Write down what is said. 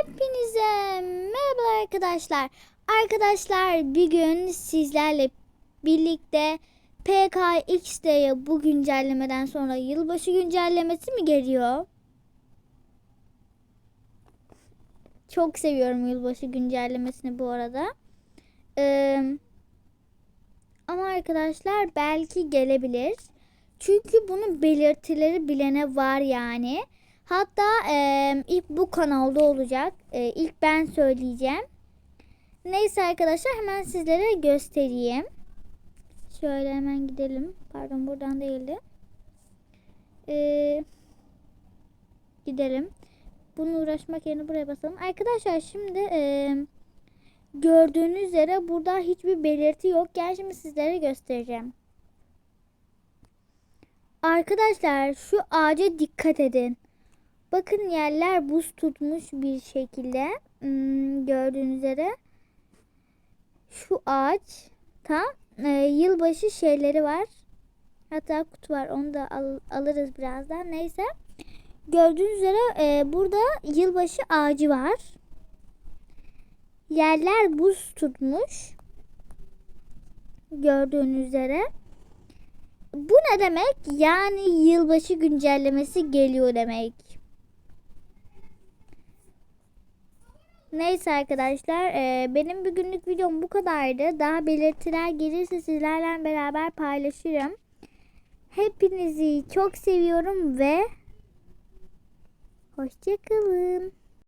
Hepinize merhaba arkadaşlar. Arkadaşlar bir gün sizlerle birlikte PKX'de bu güncellemeden sonra yılbaşı güncellemesi mi geliyor? Çok seviyorum yılbaşı güncellemesini bu arada. Ee, ama arkadaşlar belki gelebilir. Çünkü bunun belirtileri bilene var yani. Hatta e, ilk bu kanalda olacak. E, ilk ben söyleyeceğim. Neyse arkadaşlar hemen sizlere göstereyim. Şöyle hemen gidelim. Pardon buradan değildi. E, gidelim. Bunu uğraşmak yerine buraya basalım. Arkadaşlar şimdi e, gördüğünüz üzere burada hiçbir belirti yok. Gel şimdi sizlere göstereceğim. Arkadaşlar şu ağaca dikkat edin. Bakın yerler buz tutmuş bir şekilde. Hmm, gördüğünüz üzere. Şu ağaç tam e, yılbaşı şeyleri var. Hatta kutu var. Onu da al- alırız birazdan. Neyse. Gördüğünüz üzere e, burada yılbaşı ağacı var. Yerler buz tutmuş. Gördüğünüz üzere. Bu ne demek? Yani yılbaşı güncellemesi geliyor demek. Neyse arkadaşlar e, benim bugünlük videom bu kadardı. Daha belirtiler gelirse sizlerle beraber paylaşırım. Hepinizi çok seviyorum ve hoşçakalın.